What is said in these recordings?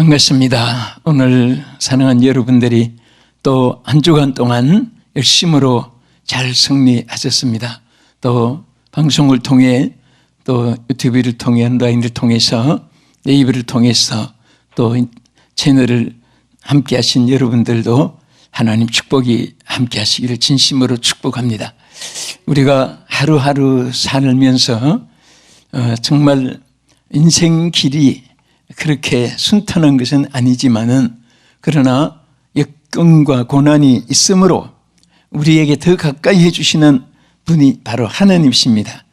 반갑습니다. 오늘 사랑한 여러분들이 또 한 주간 동안 열심으로 잘 승리하셨습니다. 또 방송을 통해 또 유튜브를 통해 온라인을 통해서 네이버를 통해서 또 채널을 함께 하신 여러분들도 하나님 축복이 함께 하시기를 진심으로 축복합니다. 우리가 하루하루 살면서 어, 정말 인생 길이 그렇게 순탄한 것은 아니지만은 그러나 역경과 고난이 있으므로 우리에게 더 가까이 해주시는 분이 바로 하나님이십니다.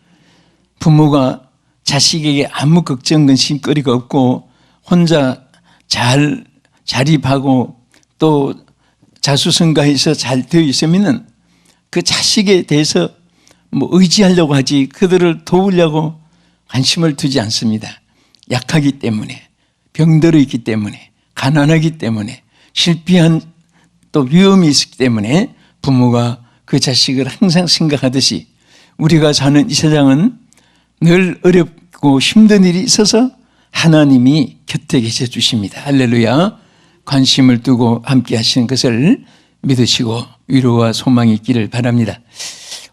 부모가 자식에게 아무 걱정, 근심거리가 없고 혼자 잘 자립하고 또 자수성가해서 잘 되어 있으면은 그 자식에 대해서 뭐 의지하려고 하지 그들을 도우려고 관심을 두지 않습니다. 약하기 때문에 병들어 있기 때문에 가난하기 때문에 실패한 또 위험이 있기 때문에 부모가 그 자식을 항상 생각하듯이 우리가 사는 이 세상은 늘 어렵고 힘든 일이 있어서 하나님이 곁에 계셔 주십니다. 할렐루야. 관심을 두고 함께 하시는 것을 믿으시고 위로와 소망이 있기를 바랍니다.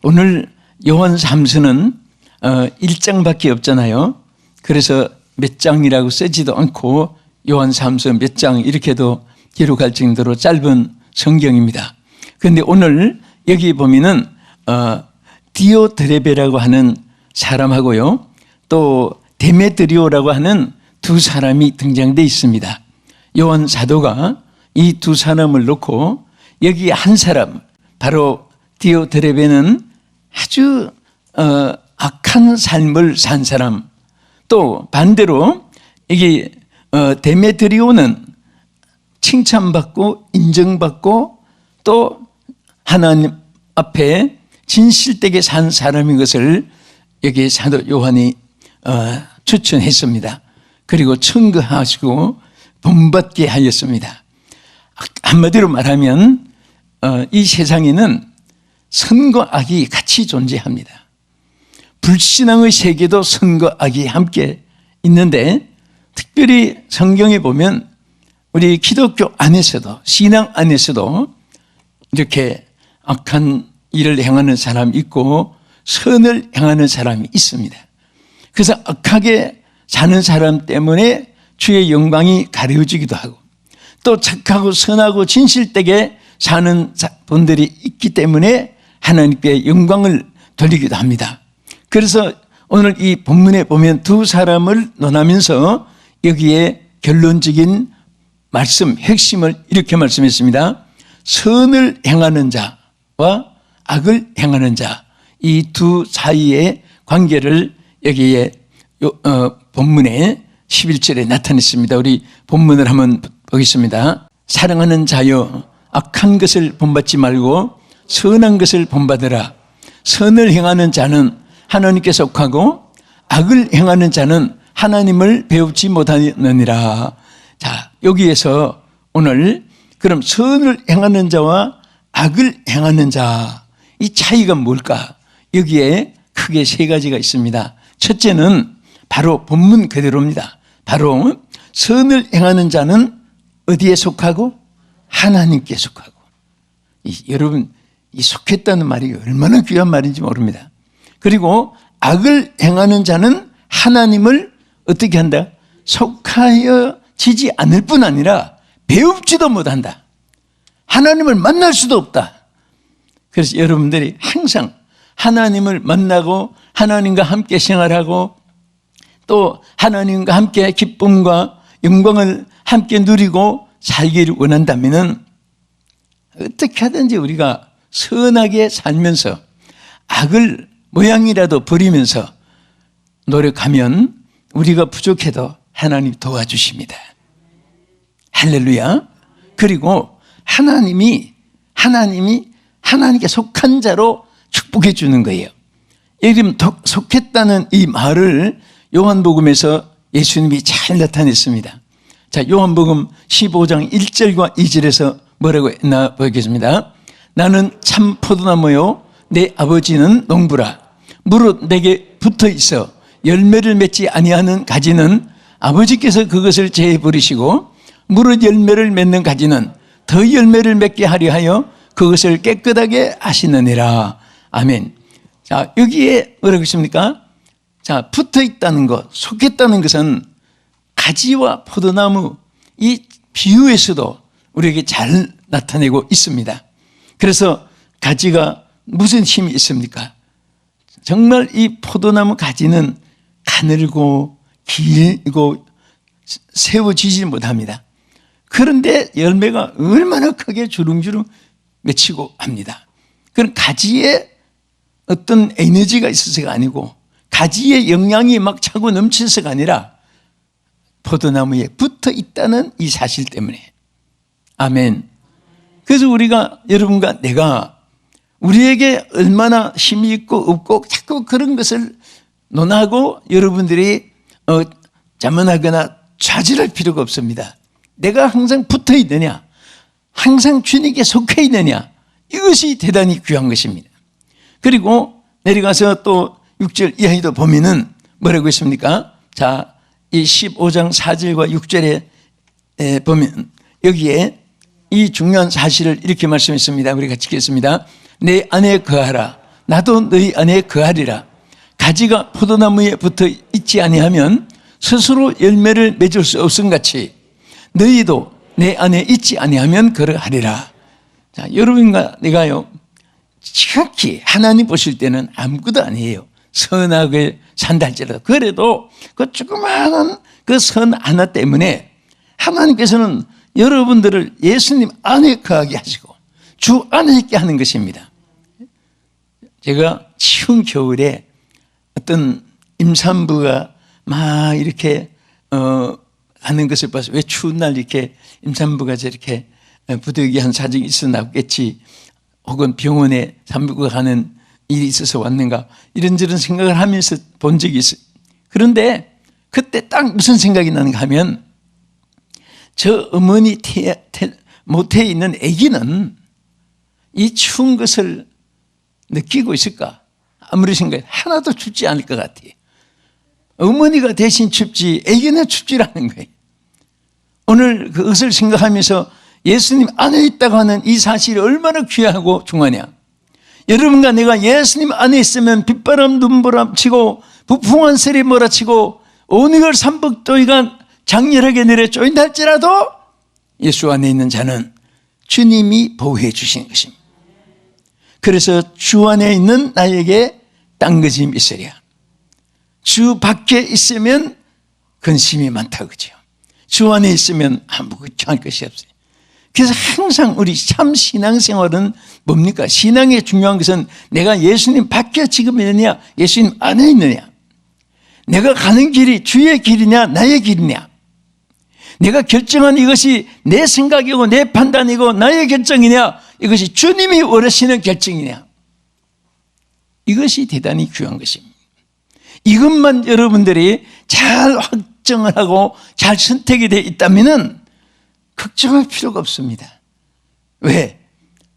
오늘 요한 3서는 1장밖에 없잖아요. 그래서 몇 장이라고 쓰지도 않고 요한 3서 몇 장 이렇게도 기록할 정도로 짧은 성경입니다. 그런데 오늘 여기 보면은 어, 디오드레베라고 하는 사람하고요. 또 데메드리오라고 하는 두 사람이 등장돼 있습니다. 요한 사도가 이 두 사람을 놓고 여기 한 사람 바로 디오드레베는 아주 어, 악한 삶을 산 사람 또 반대로 이게 어, 데메드리오는 칭찬받고 인정받고 또 하나님 앞에 진실되게 산 사람인 것을 여기 사도 요한이 어, 추천했습니다. 그리고 청거하시고 본받게 하였습니다. 한마디로 말하면 어, 이 세상에는 선과 악이 같이 존재합니다. 불신앙의 세계도 선과 악이 함께 있는데 특별히 성경에 보면 우리 기독교 안에서도 신앙 안에서도 이렇게 악한 일을 행하는 사람이 있고 선을 행하는 사람이 있습니다. 그래서 악하게 사는 사람 때문에 주의 영광이 가려지기도 하고 또 착하고 선하고 진실되게 사는 분들이 있기 때문에 하나님께 영광을 돌리기도 합니다. 그래서 오늘 이 본문에 보면 두 사람을 논하면서 여기에 결론적인 말씀, 핵심을 이렇게 말씀했습니다. 선을 행하는 자와 악을 행하는 자, 이 두 사이의 관계를 여기에 어, 본문에 11절에 나타냈습니다. 우리 본문을 한번 보겠습니다. 사랑하는 자여, 악한 것을 본받지 말고 선한 것을 본받으라. 선을 행하는 자는 하나님께 속하고 악을 행하는 자는 하나님을 배우지 못하느니라. 자, 여기에서 오늘 그럼 선을 행하는 자와 악을 행하는 자, 이 차이가 뭘까? 여기에 크게 세 가지가 있습니다. 첫째는 바로 본문 그대로입니다. 바로 선을 행하는 자는 어디에 속하고? 하나님께 속하고. 이, 여러분, 이 속했다는 말이 얼마나 귀한 말인지 모릅니다. 그리고 악을 행하는 자는 하나님을 어떻게 한다? 속하여 지지 않을 뿐 아니라 배웁지도 못한다. 하나님을 만날 수도 없다. 그래서 여러분들이 항상 하나님을 만나고 하나님과 함께 생활하고 또 하나님과 함께 기쁨과 영광을 함께 누리고 살기를 원한다면 어떻게 하든지 우리가 선하게 살면서 악을 모양이라도 버리면서 노력하면 우리가 부족해도 하나님 도와주십니다. 할렐루야. 그리고 하나님이, 하나님이 하나님께 속한 자로 축복해 주는 거예요. 예를 속했다는 이 말을 요한복음에서 예수님이 잘 나타냈습니다. 자, 요한복음 15장 1절과 2절에서 뭐라고 했나 보겠습니다. 나는 참 포도나무요. 내 아버지는 농부라. 무릇 내게 붙어 있어 열매를 맺지 아니하는 가지는 아버지께서 그것을 제해 버리시고 무릇 열매를 맺는 가지는 더 열매를 맺게 하려 하여 그것을 깨끗하게 하시느니라. 아멘. 자, 여기에 뭐라고 있습니까? 자, 붙어 있다는 것, 속했다는 것은 가지와 포도나무 이 비유에서도 우리에게 잘 나타내고 있습니다. 그래서 가지가 무슨 힘이 있습니까? 정말 이 포도나무 가지는 가늘고 길고 세워지지 못합니다. 그런데 열매가 얼마나 크게 주릉주릉 맺히고 합니다. 그런 가지에 어떤 에너지가 있어서가 아니고 가지에 영양이 막 차고 넘쳐서가 아니라 포도나무에 붙어 있다는 이 사실 때문에. 아멘. 그래서 우리가 여러분과 내가 우리에게 얼마나 힘이 있고 없고 자꾸 그런 것을 논하고 여러분들이 어, 자문하거나 좌절할 필요가 없습니다. 내가 항상 붙어 있느냐, 항상 주님께 속해 있느냐, 이것이 대단히 귀한 것입니다. 그리고 내려가서 또 6절 이하에도 보면은 뭐라고 있습니까? 자, 이 15장 4절과 6절에 보면 여기에 이 중요한 사실을 이렇게 말씀했습니다. 우리 같이 읽겠습니다. 내 안에 거하라. 나도 너희 안에 거하리라. 가지가 포도나무에 붙어 있지 아니하면 스스로 열매를 맺을 수 없음 같이 너희도 내 안에 있지 아니하면 그러하리라. 자, 여러분과 내가요. 지극히 하나님 보실 때는 아무것도 아니에요. 선하게 산다 할지라도 그래도 그 조그마한 그 선 하나 때문에 하나님께서는 여러분들을 예수님 안에 거하게 하시고 주 안에 있게 하는 것입니다. 제가 추운 겨울에 어떤 임산부가 막 이렇게 어 하는 것을 봐서 왜 추운 날 이렇게 임산부가 저렇게 부득이한 사정이 있어 나겠지 혹은 병원에 산부가 가는 일이 있어서 왔는가 이런저런 생각을 하면서 본 적이 있어요. 그런데 그때 딱 무슨 생각이 나는가 하면 저 어머니 태, 태, 모태에 있는 아기는 이 추운 것을 느끼고 있을까? 아무리 생각해 하나도 춥지 않을 것 같아요. 어머니가 대신 춥지 아기는 춥지라는 거예요. 오늘 그것을 생각하면서 예수님 안에 있다고 하는 이 사실이 얼마나 귀하고 중하냐. 여러분과 내가 예수님 안에 있으면 빗바람 눈보람 치고 부풍한 세리 몰아치고 오니걸 삼복도이가 장렬하게 내려 쪼인다 할지라도 예수 안에 있는 자는 주님이 보호해 주신 것입니다. 그래서 주 안에 있는 나에게 땅거짐 있으랴. 주 밖에 있으면 근심이 많다 그죠. 주 안에 있으면 아무것도 할 것이 없어요. 그래서 항상 우리 참 신앙생활은 뭡니까? 신앙의 중요한 것은 내가 예수님 밖에 지금 있느냐, 예수님 안에 있느냐. 내가 가는 길이 주의 길이냐, 나의 길이냐. 내가 결정한 이것이 내 생각이고 내 판단이고 나의 결정이냐, 이것이 주님이 원하시는 결정이냐. 이것이 대단히 귀한 것입니다. 이것만 여러분들이 잘 확정을 하고 잘 선택이 되어 있다면 걱정할 필요가 없습니다. 왜?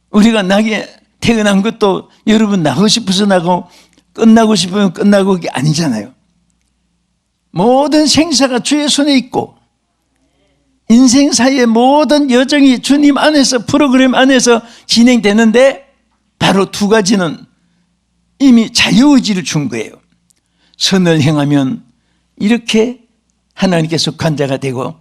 우리가 나게 태어난 것도 여러분 나고 싶어서 나고 끝나고 싶으면 끝나고 그게 아니잖아요. 모든 생사가 주의 손에 있고 인생사의 모든 여정이 주님 안에서 프로그램 안에서 진행되는데 바로 두 가지는 이미 자유의지를 준 거예요. 선을 행하면 이렇게 하나님께 속한 자가 되고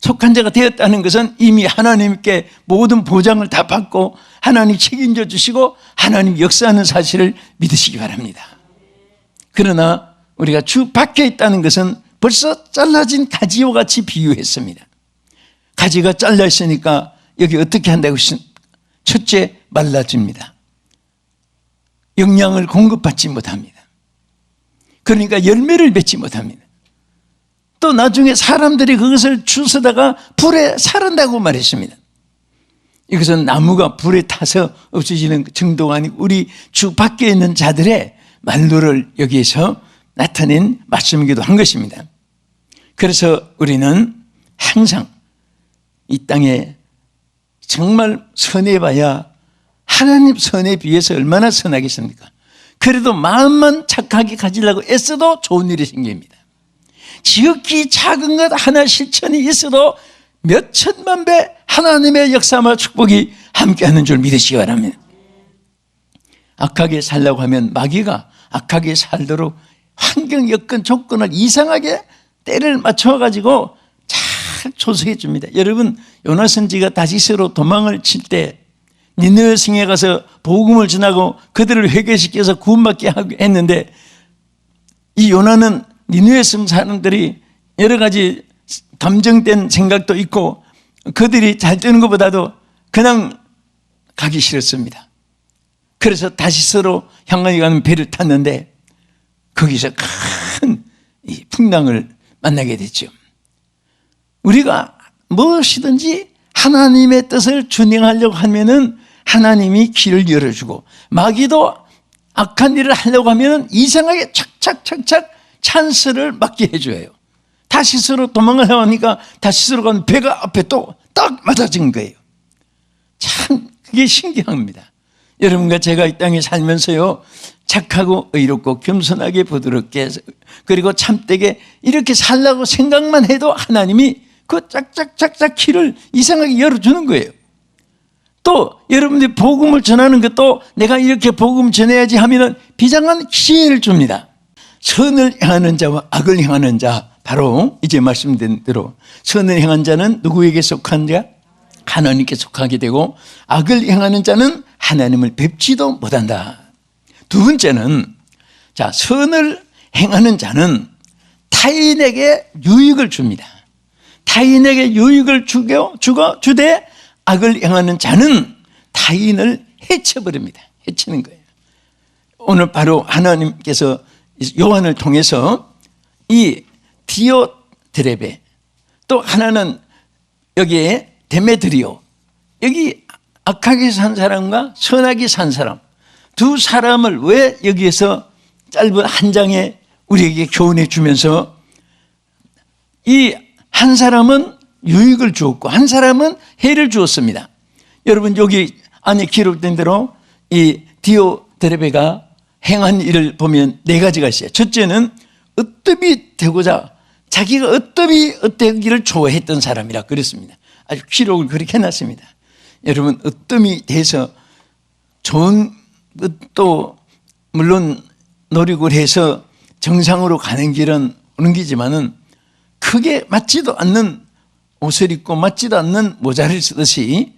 속한 자가 되었다는 것은 이미 하나님께 모든 보장을 다 받고 하나님 책임져 주시고 하나님 역사하는 사실을 믿으시기 바랍니다. 그러나 우리가 주 밖에 있다는 것은 벌써 잘라진 가지와 같이 비유했습니다. 가지가 잘려 있으니까 여기 어떻게 한다고 첫째 말라집니다. 영양을 공급받지 못합니다. 그러니까 열매를 맺지 못합니다. 또 나중에 사람들이 그것을 주워다가 불에 사른다고 말했습니다. 이것은 나무가 불에 타서 없어지는 정도가 아니고 우리 주 밖에 있는 자들의 말로를 여기에서 나타낸 말씀이기도 한 것입니다. 그래서 우리는 항상 이 땅에 정말 선해봐야 하나님 선에 비해서 얼마나 선하겠습니까? 그래도 마음만 착하게 가지려고 애써도 좋은 일이 생깁니다. 지극히 작은 것 하나 실천이 있어도 몇 천만 배 하나님의 역사와 축복이 함께하는 줄 믿으시기 바랍니다. 악하게 살려고 하면 마귀가 악하게 살도록 환경 여건 조건을 이상하게 때를 맞춰 가지고 잘 조성해 줍니다. 여러분 요나 선지가 다시스로 도망을 칠 때 니느웨 성에 가서 복음을 전하고 그들을 회개시켜서 구원받게 하고 했는데 이 요나는 니느웨 성 사람들이 여러 가지 감정된 생각도 있고 그들이 잘 되는 것보다도 그냥 가기 싫었습니다. 그래서 다시스로 향하여 가는 배를 탔는데 거기서 큰이 풍랑을 만나게 됐죠. 우리가 무엇이든지 하나님의 뜻을 준행하려고 하면은 하나님이 길을 열어주고 마귀도 악한 일을 하려고 하면은 이상하게 착착착착 찬스를 맞게 해줘요. 다시스로 도망을 해오니까 다시스로 간 배가 앞에 또 딱 맞아진 거예요. 참 그게 신기합니다. 여러분과 제가 이 땅에 살면서요 착하고 의롭고 겸손하게 부드럽게 그리고 참되게 이렇게 살라고 생각만 해도 하나님이 그 짝짝짝짝 길을 이상하게 열어주는 거예요. 또 여러분들이 복음을 전하는 것도 내가 이렇게 복음 전해야지 하면은 비장한 기회를 줍니다. 선을 행하는 자와 악을 행하는 자 바로 이제 말씀드린 대로 선을 행한 자는 누구에게 속한 자? 하나님께 속하게 되고 악을 행하는 자는 하나님을 뵙지도 못한다. 두 번째는 자 선을 행하는 자는 타인에게 유익을 줍니다. 타인에게 유익을 주겨 주고 주되 악을 행하는 자는 타인을 해쳐버립니다. 해치는 거예요. 오늘 바로 하나님께서 요한을 통해서 이 디오드레베 또 하나는 여기에 데메드리오 여기 악하게 산 사람과 선하게 산 사람 두 사람을 왜 여기에서 짧은 한 장에 우리에게 교훈해 주면서 이 한 사람은 유익을 주었고 한 사람은 해를 주었습니다. 여러분 여기 안에 기록된 대로 이 디오드레베가 행한 일을 보면 네 가지가 있어요. 첫째는 으뜸이 되고자 자기가 으뜸이 되기를 좋아했던 사람이라 그랬습니다. 아주 기록을 그렇게 해놨습니다. 여러분 으뜸이 돼서 좋은 또 물론 노력을 해서 정상으로 가는 길은 오는 길이지만은 크게 맞지도 않는 옷을 입고 맞지도 않는 모자를 쓰듯이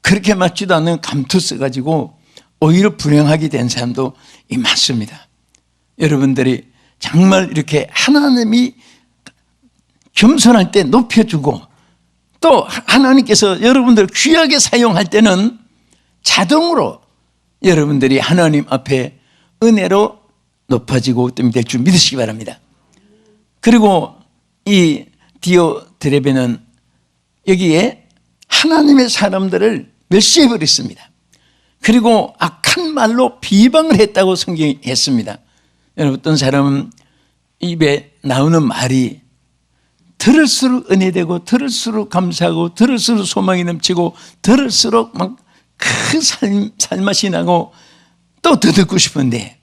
그렇게 맞지도 않는 감투 써가지고 오히려 불행하게 된 사람도 이 많습니다. 여러분들이 정말 이렇게 하나님이 겸손할 때 높여주고 또 하나님께서 여러분들 귀하게 사용할 때는 자동으로 여러분들이 하나님 앞에 은혜로 높아지고 될줄 믿으시기 바랍니다. 그리고 이 디오드레베는 여기에 하나님의 사람들을 멸시해 버렸습니다. 그리고 악한 말로 비방을 했다고 성경이 했습니다. 여러분 어떤 사람은 입에 나오는 말이 들을수록 은혜되고 들을수록 감사하고 들을수록 소망이 넘치고 들을수록 막 그 살맛이 나고 또 더 듣고 싶은데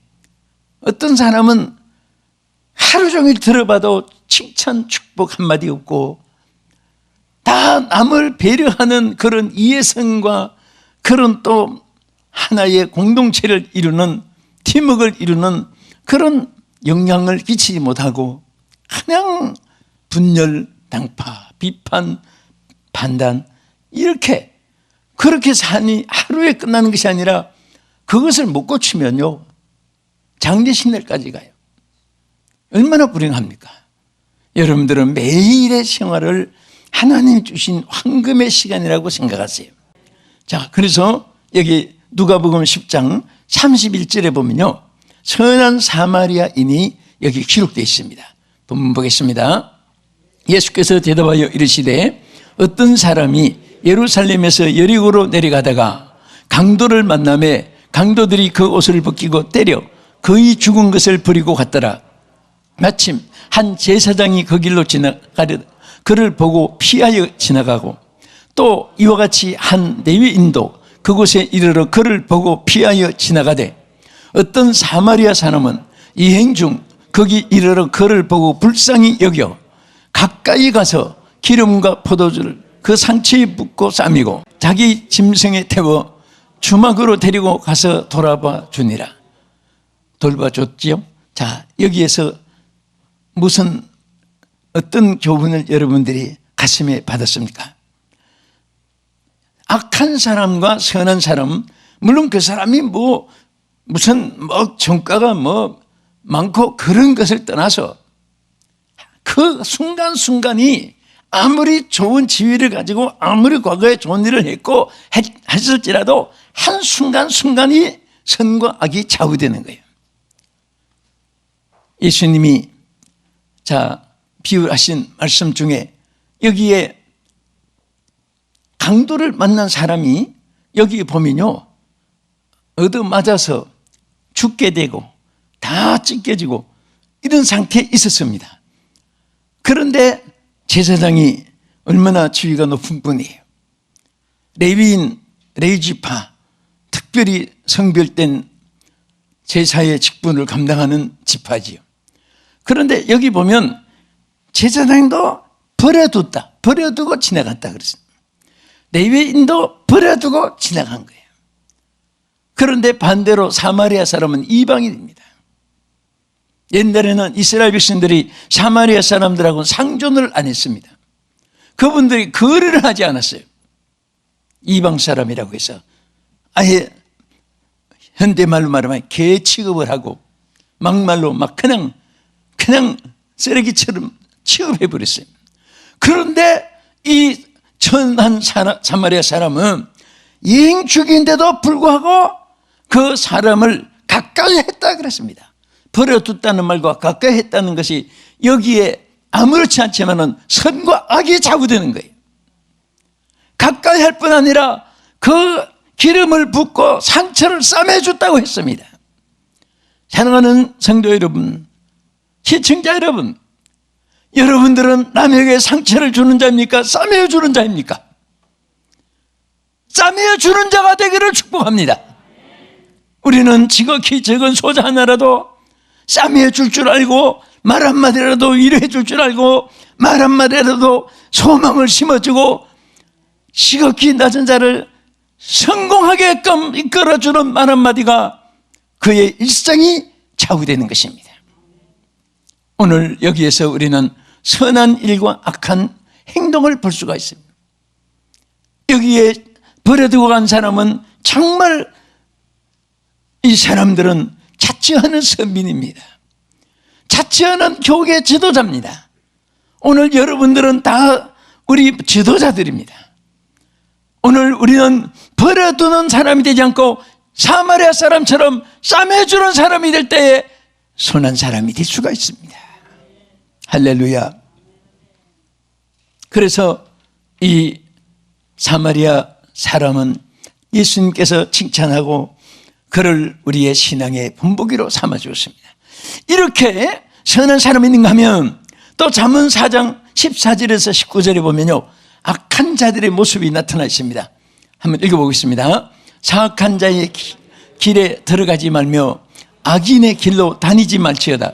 어떤 사람은 하루 종일 들어봐도 칭찬 축복 한마디 없고 다 남을 배려하는 그런 이해성과 그런 또 하나의 공동체를 이루는 팀워크를 이루는 그런 영향을 끼치지 못하고 그냥 분열, 당파, 비판, 판단 이렇게 그렇게 산이 하루에 끝나는 것이 아니라 그것을 못 고치면요 장례 신날까지 가요. 얼마나 불행합니까? 여러분들은 매일의 생활을 하나님 주신 황금의 시간이라고 생각하세요. 자, 그래서 여기 누가복음 10장 31절에 보면요. 선한 사마리아인이 여기 기록되어 있습니다. 본문 보겠습니다. 예수께서 대답하여 이르시되 어떤 사람이 예루살렘에서 여리고로 내려가다가 강도를 만남에 강도들이 그 옷을 벗기고 때려 거의 죽은 것을 버리고 갔더라. 마침 한 제사장이 그 길로 지나가려 그를 보고 피하여 지나가고 또 이와 같이 한 레위인도 그곳에 이르러 그를 보고 피하여 지나가되 어떤 사마리아 사람은 이행 중 거기 이르러 그를 보고 불쌍히 여겨 가까이 가서 기름과 포도주를 그 상처에 붓고 싸미고 자기 짐승에 태워 주막으로 데리고 가서 돌아봐 주니라. 돌봐줬지요. 자, 여기에서 무슨 어떤 교훈을 여러분들이 가슴에 받았습니까? 악한 사람과 선한 사람, 물론 그 사람이 뭐 무슨 뭐 정가가 뭐 많고 그런 것을 떠나서 그 순간순간이 아무리 좋은 지위를 가지고 아무리 과거에 좋은 일을 했고 했- 했을지라도 한 순간순간이 선과 악이 좌우되는 거예요. 예수님이 자 비유하신 말씀 중에 여기에 강도를 만난 사람이 여기 보면요 얻어맞아서 죽게 되고 다 찢겨지고 이런 상태에 있었습니다. 그런데 제사장이 얼마나 지위가 높은 분이에요. 레위인 레이지파 특별히 성별된 제사의 직분을 감당하는 지파지요. 그런데 여기 보면 제사장도 버려뒀다. 버려두고 지나갔다 그랬습니다. 레위인도 버려두고 지나간 거예요. 그런데 반대로 사마리아 사람은 이방인입니다. 옛날에는 이스라엘 백성들이 사마리아 사람들하고 상존을 안 했습니다. 그분들이 거래를 하지 않았어요. 이방 사람이라고 해서 아예 현대말로 말하면 개 취급을 하고 막말로 막 그냥 그냥 쓰레기처럼 취급해 버렸어요. 그런데 이 천한 사라- 사마리아 사람은 여행축인데도 불구하고 그 사람을 가까이 했다 그랬습니다. 버려뒀다는 말과 가까이 했다는 것이 여기에 아무렇지 않지만은 선과 악이 좌우되는 거예요. 가까이 할 뿐 아니라 그 기름을 붓고 상처를 싸매줬다고 했습니다. 사랑하는 성도 여러분, 시청자 여러분, 여러분들은 남에게 상처를 주는 자입니까? 싸매어 주는 자입니까? 싸매어 주는 자가 되기를 축복합니다. 우리는 지극히 적은 소자 하나라도 싸매어 줄 줄 알고 말 한마디라도 위로해 줄 줄 알고 말 한마디라도 소망을 심어주고 지극히 낮은 자를 성공하게끔 이끌어주는 말 한마디가 그의 일상이 좌우되는 것입니다. 오늘 여기에서 우리는 선한 일과 악한 행동을 볼 수가 있습니다. 여기에 버려두고 간 사람은 정말 이 사람들은 자취하는 선민입니다. 자취하는 교계 지도자입니다. 오늘 여러분들은 다 우리 지도자들입니다. 오늘 우리는 버려두는 사람이 되지 않고 사마리아 사람처럼 싸매주는 사람이 될 때에 선한 사람이 될 수가 있습니다. 할렐루야. 그래서 이 사마리아 사람은 예수님께서 칭찬하고 그를 우리의 신앙의 본보기로 삼아 주었습니다. 이렇게 선한 사람이 있는가 하면 또 잠언 4장 14절에서 19절에 보면요. 악한 자들의 모습이 나타나 있습니다. 한번 읽어보겠습니다. 사악한 자의 기- 길에 들어가지 말며 악인의 길로 다니지 말지어다.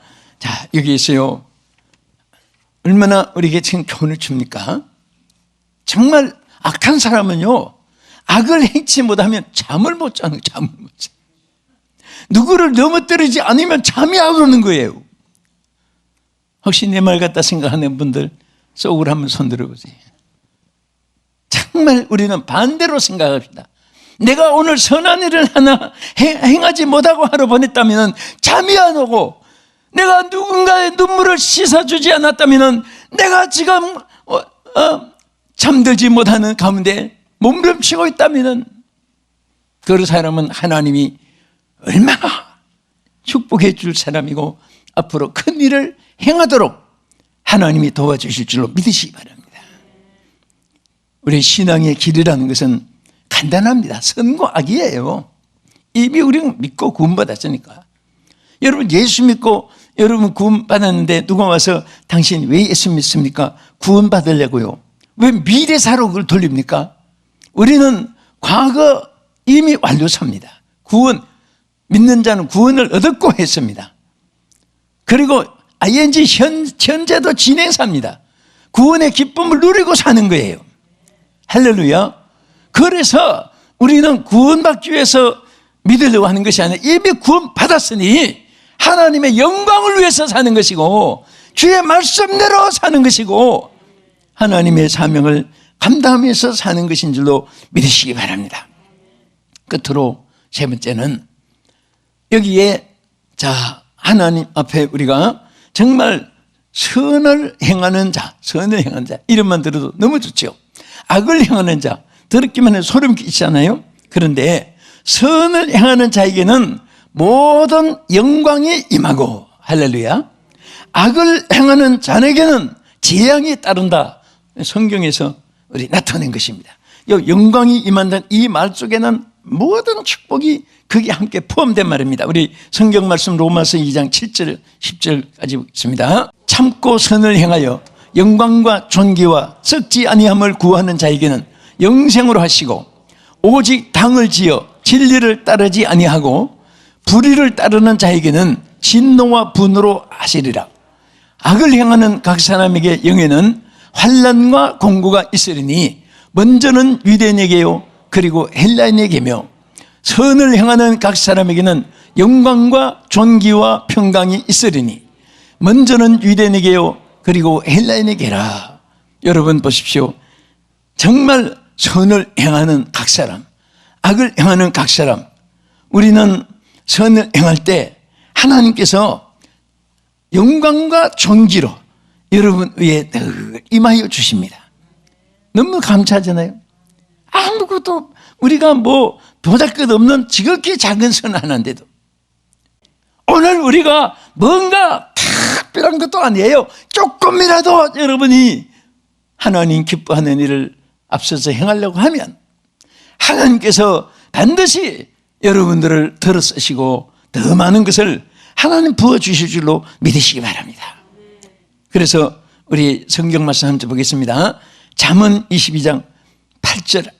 자, 여기 있어요. 얼마나 우리에게 지금 교훈을 줍니까? 정말 악한 사람은요, 악을 행치 못하면 잠을 못 자는, 거예요, 잠을 못 자. 누구를 넘어뜨리지 않으면 잠이 안 오는 거예요. 혹시 내 말 같다 생각하는 분들 속으로 한번 손 들어보세요. 정말 우리는 반대로 생각합시다. 내가 오늘 선한 일을 하나 행- 행하지 못하고 하루 보냈다면 잠이 안 오고 내가 누군가의 눈물을 씻어주지 않았다면 내가 지금 어, 어, 잠들지 못하는 가운데 몸부림치고 있다면 그 사람은 하나님이 얼마나 축복해 줄 사람이고 앞으로 큰 일을 행하도록 하나님이 도와주실 줄로 믿으시기 바랍니다. 우리 신앙의 길이라는 것은 간단합니다. 선과 악이에요. 이미 우리는 믿고 구원받았으니까. 여러분 예수 믿고 여러분 구원받았는데 누가 와서 당신 왜 예수 믿습니까? 구원받으려고요. 왜 미래사로 그걸 돌립니까? 우리는 과거 이미 완료삽니다. 구원, 믿는 자는 구원을 얻었고 했습니다. 그리고 ing 현, 현재도 진행삽니다. 구원의 기쁨을 누리고 사는 거예요. 할렐루야. 그래서 우리는 구원받기 위해서 믿으려고 하는 것이 아니라 이미 구원 받았으니 하나님의 영광을 위해서 사는 것이고 주의 말씀대로 사는 것이고 하나님의 사명을 감당하면서 사는 것인 줄로 믿으시기 바랍니다. 끝으로 세 번째는 여기에 자 하나님 앞에 우리가 정말 선을 행하는 자, 선을 행하는 자 이름만 들어도 너무 좋죠. 악을 행하는 자 들었기만 해도 소름 끼치잖아요. 그런데 선을 행하는 자에게는 모든 영광이 임하고 할렐루야. 악을 행하는 자에게는 재앙이 따른다. 성경에서 우리 나타낸 것입니다. 이 영광이 임한다는 이 말 속에는 모든 축복이 거기에 함께 포함된 말입니다. 우리 성경 말씀 로마서 2장 7절 10절까지 있습니다. 참고 선을 행하여 영광과 존귀와 썩지 아니함을 구하는 자에게는 영생으로 하시고 오직 당을 지어 진리를 따르지 아니하고 불의를 따르는 자에게는 진노와 분으로 하시리라. 악을 행하는 각 사람에게 영에는 환란과 공고가 있으리니 먼저는 유대인에게요 그리고 헬라인에게며 선을 행하는 각 사람에게는 영광과 존귀와 평강이 있으리니 먼저는 유대인에게요 그리고 헬라인에게라 여러분 보십시오 정말 선을 행하는 각 사람 악을 행하는 각 사람 우리는 선을 행할 때 하나님께서 영광과 존귀로 여러분 위에 늘 임하여 주십니다. 너무 감사하잖아요. 아무것도 우리가 뭐 보잘것 없는 지극히 작은 선 하나인데도 오늘 우리가 뭔가 특별한 것도 아니에요. 조금이라도 여러분이 하나님 기뻐하는 일을 앞서서 행하려고 하면 하나님께서 반드시 여러분들을 들어 쓰시고 더 많은 것을 하나님 부어 주실 줄로 믿으시기 바랍니다. 그래서 우리 성경 말씀 한번 보겠습니다. 잠언 22장 8절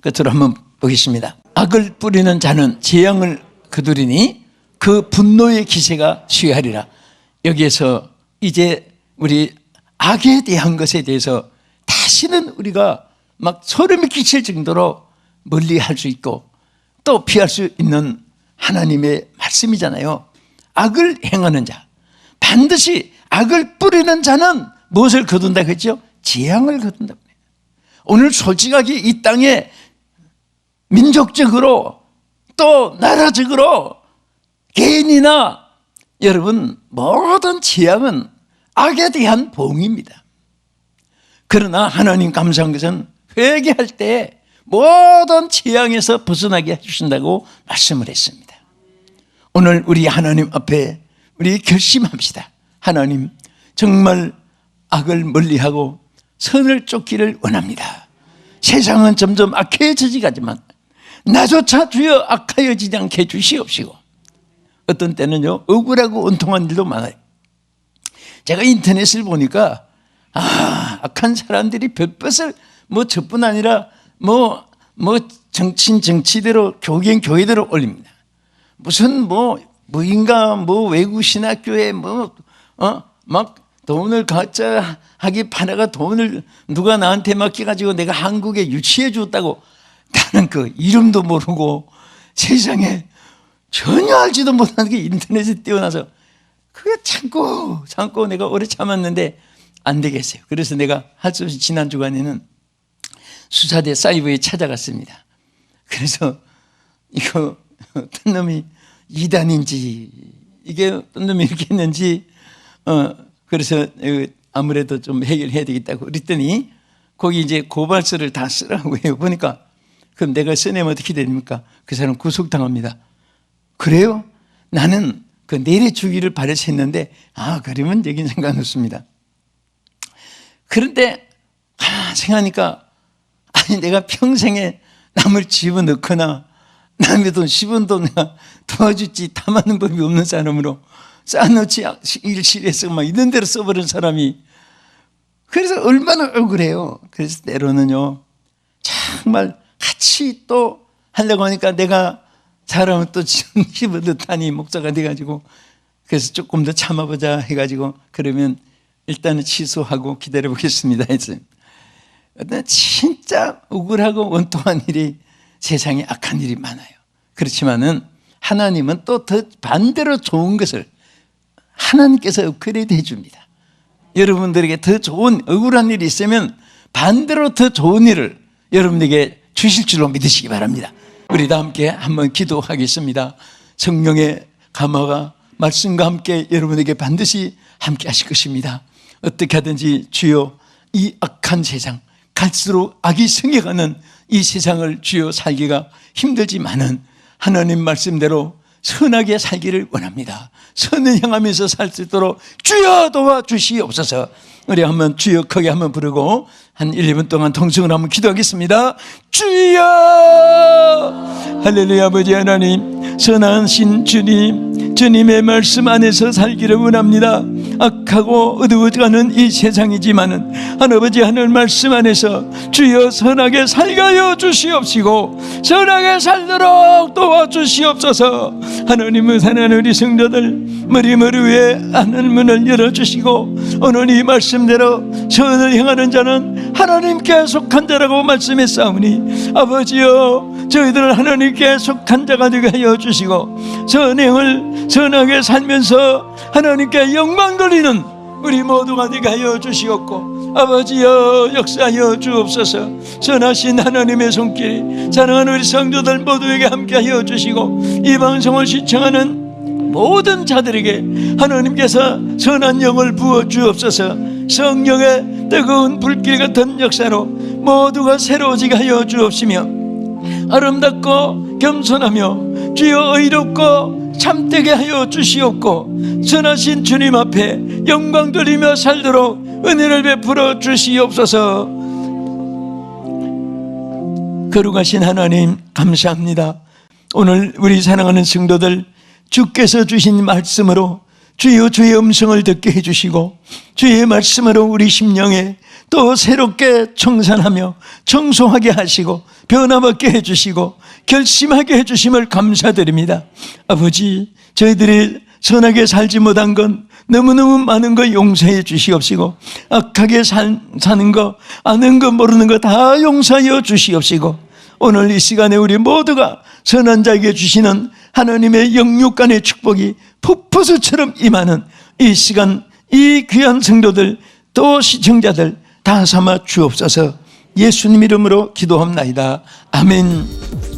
끝으로 한번 보겠습니다. 악을 뿌리는 자는 재앙을 거두리니 그 분노의 기세가 수여하리라. 여기에서 이제 우리 악에 대한 것에 대해서 다시는 우리가 막 소름이 끼칠 정도로 멀리 할 수 있고 또 피할 수 있는 하나님의 말씀이잖아요. 악을 행하는 자. 반드시 악을 뿌리는 자는 무엇을 거둔다 그랬죠? 재앙을 거둔다. 오늘 솔직하게 이 땅에 민족적으로 또 나라적으로 개인이나 여러분 모든 재앙은 악에 대한 봉입니다. 그러나 하나님 감사한 것은 회개할 때 모든 재앙에서 벗어나게 해주신다고 말씀을 했습니다. 오늘 우리 하나님 앞에 우리 결심합시다. 하나님, 정말 악을 멀리하고 선을 쫓기를 원합니다. 세상은 점점 악해지지 가지만 나조차 주여 악하여지지 않게 주시옵시고 어떤 때는요 억울하고 온통한 일도 많아요. 제가 인터넷을 보니까 아 악한 사람들이 별것을 뭐 저뿐 아니라 뭐 뭐 정친 정치대로 교경 교회대로 올립니다. 무슨 뭐 무인가 뭐 외국 신학교에 뭐 어 막 돈을 가짜 하기 파다가 돈을 누가 나한테 맡겨가지고 내가 한국에 유치해 줬다고 나는 그 이름도 모르고 세상에 전혀 알지도 못하는 게 인터넷에 띄어나서 그게 참고 참고 내가 오래 참았는데 안 되겠어요. 그래서 내가 할 수 없이 지난 주간에는 수사대 사이버에 찾아갔습니다. 그래서 이거 어떤 놈이 이단인지 이게 어떤 놈이 이렇게 했는지 어 그래서 아무래도 좀 해결해야 되겠다고 그랬더니 거기 이제 고발서를 다 쓰라고 해요. 보니까 그럼 내가 써내면 어떻게 됩니까? 그 사람 구속당합니다. 그래요? 나는 그 내려 주기를 바래서 했는데 아 그러면 여긴 상관없습니다. 그런데 아 생각하니까 아니 내가 평생에 남을 집어넣거나 남의 돈 10원도 내가 도와주지 탐하는 법이 없는 사람으로 쌓아놓지 일실에서 막 이런 데로 써버린 사람이 그래서 얼마나 억울해요. 그래서 때로는요 정말 같이 또 하려고 하니까 내가 사람을 또 집어넣다니 목사가 돼가지고 그래서 조금 더 참아보자 해가지고 그러면 일단은 취소하고 기다려 보겠습니다 했어요. 진짜 억울하고 원통한 일이 세상에 악한 일이 많아요. 그렇지만은 하나님은 또 더 반대로 좋은 것을 하나님께서 업그레이드 해줍니다. 여러분들에게 더 좋은 억울한 일이 있으면 반대로 더 좋은 일을 여러분에게 주실 줄로 믿으시기 바랍니다. 우리 다 함께 한번 기도하겠습니다. 성령의 감화가 말씀과 함께 여러분에게 반드시 함께 하실 것입니다. 어떻게 하든지 주여 이 악한 세상 갈수록 악이 승해가는 이 세상을 주여 살기가 힘들지만은 하나님 말씀대로 선하게 살기를 원합니다. 선을 향하면서 살 수 있도록 주여 도와주시옵소서. 우리 한번 주여 크게 한번 부르고 한 1, 2분 동안 통성을 한번 기도하겠습니다. 주여! 할렐루야 아버지 하나님 선하신 주님 주님의 말씀 안에서 살기를 원합니다. 악하고 어두워가는 이 세상이지만은 하나버지 하늘 말씀 안에서 주여 선하게 살가여 주시옵시고 선하게 살도록 도와주시옵소서 하나님은 사랑하는 우리 성도들 머리 머리 위에 하늘 문을 열어주시고 오늘 이 말씀대로 선을 행하는 자는 하나님께 속한 자라고 말씀했사오니 아버지여 저희들은 하나님께 속한 자가 되게 하여 주시고 선행을 선하게 살면서 하나님께 영광 돌리는 우리 모두가 되게 하여 주시옵고 아버지여 역사하여 주옵소서. 선하신 하나님의 손길이 사랑하는 우리 성도들 모두에게 함께 하여 주시고 이 방송을 시청하는 모든 자들에게 하나님께서 선한 영을 부어 주옵소서. 성령의 뜨거운 불길 같은 역사로 모두가 새로워지게 하여 주옵시며 아름답고 겸손하며 주여 의롭고 참되게 하여 주시옵고 선하신 주님 앞에 영광 돌리며 살도록 은혜를 베풀어 주시옵소서. 거룩하신 하나님 감사합니다. 오늘 우리 사랑하는 성도들 주께서 주신 말씀으로 주여 주의 음성을 듣게 해주시고 주의 말씀으로 우리 심령에 또 새롭게 청산하며 청소하게 하시고 변화받게 해주시고 결심하게 해주심을 감사드립니다. 아버지 저희들이 선하게 살지 못한 건 너무너무 많은 거 용서해 주시옵시고 악하게 살, 사는 거 아는 거 모르는 거 다 용서하여 주시옵시고 오늘 이 시간에 우리 모두가 선한 자에게 주시는 하나님의 영육간의 축복이 풋푸수처럼 임하는 이 시간 이 귀한 성도들 또 시청자들 다 삼아 주옵소서. 예수님 이름으로 기도합나이다. 아멘